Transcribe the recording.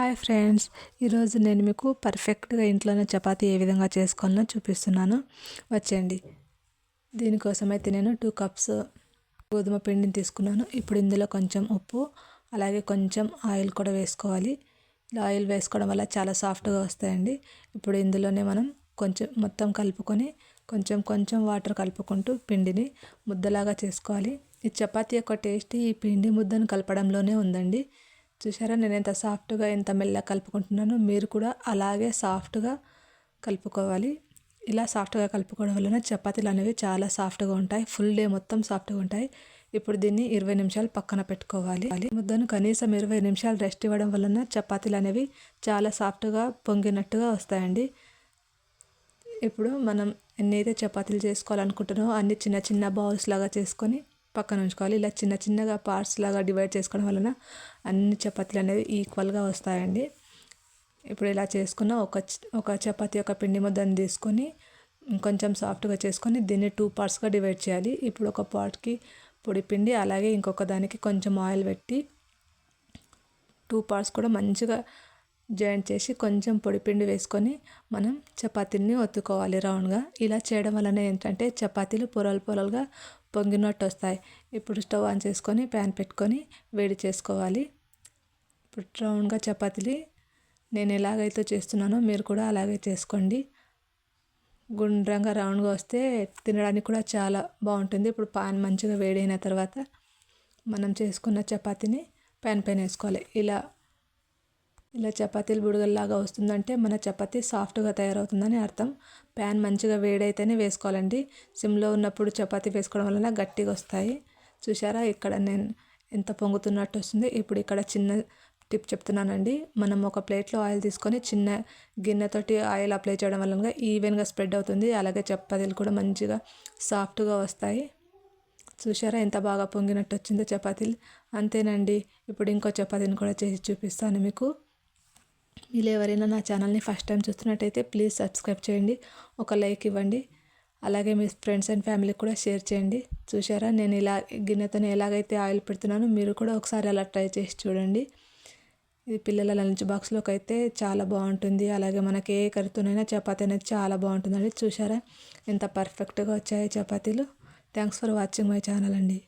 Hi friends ఈరోజు నేను మీకు పర్ఫెక్ట్గా ఇంట్లోనే చపాతీ ఏ విధంగా చేసుకోవాలో చూపిస్తున్నాను. వచ్చేయండి. దీనికోసం అయితే నేను టూ కప్స్ గోధుమ పిండిని తీసుకున్నాను. ఇప్పుడు ఇందులో కొంచెం ఉప్పు అలాగే కొంచెం ఆయిల్ కూడా వేసుకోవాలి. ఇలా ఆయిల్ వేసుకోవడం వల్ల చాలా సాఫ్ట్గా వస్తాయండి. ఇప్పుడు ఇందులోనే మనం కొంచెం మొత్తం కలుపుకొని కొంచెం కొంచెం వాటర్ కలుపుకుంటూ పిండిని ముద్దలాగా చేసుకోవాలి. ఈ చపాతీ యొక్క టేస్ట్ ఈ పిండి ముద్దను కలపడంలోనే ఉందండి. చూసారా నేను ఎంత సాఫ్ట్గా ఎంత మెల్లగా కలుపుకుంటున్నానో మీరు కూడా అలాగే సాఫ్ట్గా కలుపుకోవాలి. ఇలా సాఫ్ట్గా కలుపుకోవడం వలన చపాతీలు అనేవి చాలా సాఫ్ట్గా ఉంటాయి. ఫుల్ డే మొత్తం సాఫ్ట్గా ఉంటాయి. ఇప్పుడు దీన్ని ఇరవై నిమిషాలు పక్కన పెట్టుకోవాలి. ముద్దను కనీసం ఇరవై నిమిషాలు రెస్ట్ ఇవ్వడం వలన చపాతీలు అనేవి చాలా సాఫ్ట్గా పొంగినట్టుగా వస్తాయండి. ఇప్పుడు మనం ఎన్నైతే చపాతీలు చేసుకోవాలనుకుంటున్నామో అన్ని చిన్న చిన్న బౌల్స్ లాగా చేసుకొని పక్కన ఉంచుకోవాలి. ఇలా చిన్న చిన్నగా పార్ట్స్ లాగా డివైడ్ చేసుకోవడం వలన అన్ని చపాతీలు అనేవి ఈక్వల్గా వస్తాయండి. ఇప్పుడు ఇలా చేసుకున్న ఒక ఒక చపాతి ఒక పిండి ముద్దను తీసుకొని కొంచెం సాఫ్ట్గా చేసుకొని దీన్ని టూ పార్ట్స్గా డివైడ్ చేయాలి. ఇప్పుడు ఒక పార్ట్కి పొడి పిండి అలాగే ఇంకొక దానికి కొంచెం ఆయిల్ పెట్టి టూ పార్ట్స్ కూడా మంచిగా జాయింట్ చేసి కొంచెం పొడిపిండి వేసుకొని మనం చపాతీని ఒత్తుకోవాలి రౌండ్గా. ఇలా చేయడం వలన ఏంటంటే చపాతీలు పొరలు పొరలుగా పొంగినట్టు వస్తాయి ఇప్పుడు స్టవ్ ఆన్ చేసుకొని ప్యాన్ పెట్టుకొని వేడి చేసుకోవాలి. ఇప్పుడు రౌండ్గా చపాతీలు నేను ఎలాగైతే చేస్తున్నానో మీరు కూడా అలాగే చేసుకోండి. గుండ్రంగా రౌండ్గా వస్తే తినడానికి కూడా చాలా బాగుంటుంది. ఇప్పుడు పాన్ మంచిగా వేడైన తర్వాత మనం చేసుకున్న చపాతీని ప్యాన్ పైన వేసుకోవాలి. ఇలా ఇలా చపాతీలు బుడగల్లాగా వస్తుందంటే మన చపాతీ సాఫ్ట్గా తయారవుతుందని అర్థం. ప్యాన్ మంచిగా వేడైతేనే వేసుకోవాలండి. సిమ్లో ఉన్నప్పుడు చపాతీ వేసుకోవడం వలన గట్టిగా వస్తాయి చూసారా ఇక్కడ నేను ఎంత పొంగుతున్నట్టు వస్తుంది. ఇప్పుడు ఇక్కడ చిన్న టిప్ చెప్తున్నానండి. మనం ఒక ప్లేట్లో ఆయిల్ తీసుకొని చిన్న గిన్నెతోటి ఆయిల్ అప్లై చేయడం వలన ఈవెన్గా స్ప్రెడ్ అవుతుంది. అలాగే చపాతీలు కూడా మంచిగా సాఫ్ట్గా వస్తాయి. చూసారా ఎంత బాగా పొంగినట్టు వచ్చిందో చపాతీలు. అంతేనండి. ఇప్పుడు ఇంకో చపాతీని కూడా చేసి చూపిస్తాను మీకు. మీరు ఎవరైనా నా ఛానల్ని ఫస్ట్ టైం చూస్తున్నట్టయితే ప్లీజ్ సబ్స్క్రైబ్ చేయండి. ఒక లైక్ ఇవ్వండి. అలాగే మీ ఫ్రెండ్స్ అండ్ ఫ్యామిలీకి కూడా షేర్ చేయండి. చూసారా నేను ఇలా గిన్నెతో ఎలాగైతే ఆయిల్ పెడుతున్నానో మీరు కూడా ఒకసారి అలా ట్రై చేసి చూడండి. ఇది పిల్లల లంచ్ బాక్స్లోకి అయితే చాలా బాగుంటుంది. అలాగే మనకి ఏ కర్రీతోనైనా చపాతీ అనేది చాలా బాగుంటుందండి. చూసారా ఎంత పర్ఫెక్ట్గా వచ్చాయి చపాతీలు. Thanks for watching my channel అండి.